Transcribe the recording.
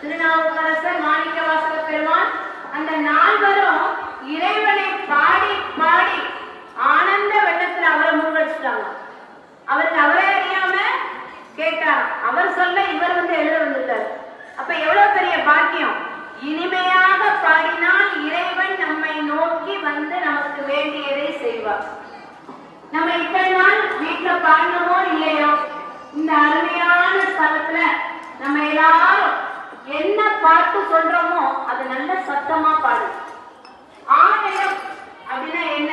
திருநாவுக்கரசர் மாணிக்க வாசக பெருமான். அந்த நால்வரும் இறைவனை பாடி பாடி ஆனந்த வெள்ளத்துல அவரை முன்வச்சுட்டாங்க அவருக்கு அவரே அறியாம கேட்டார் அவர் சொல்ல இவர் வந்து எழுத வந்துட்டார். அப்ப எவ்வளவு பெரிய பாக்கியம்? இனிமையாக பாடினால் இறைவன் நம்மை நோக்கி வந்து நமக்கு வேண்டியதை செய்வார். நம்ம இத்தனை நாள் நம்ம எல்லாரும் என்ன பாட்டு சொல்றோமோ அது நல்ல சத்தமா பாடு. ஆலயம் அப்படின்னா என்ன?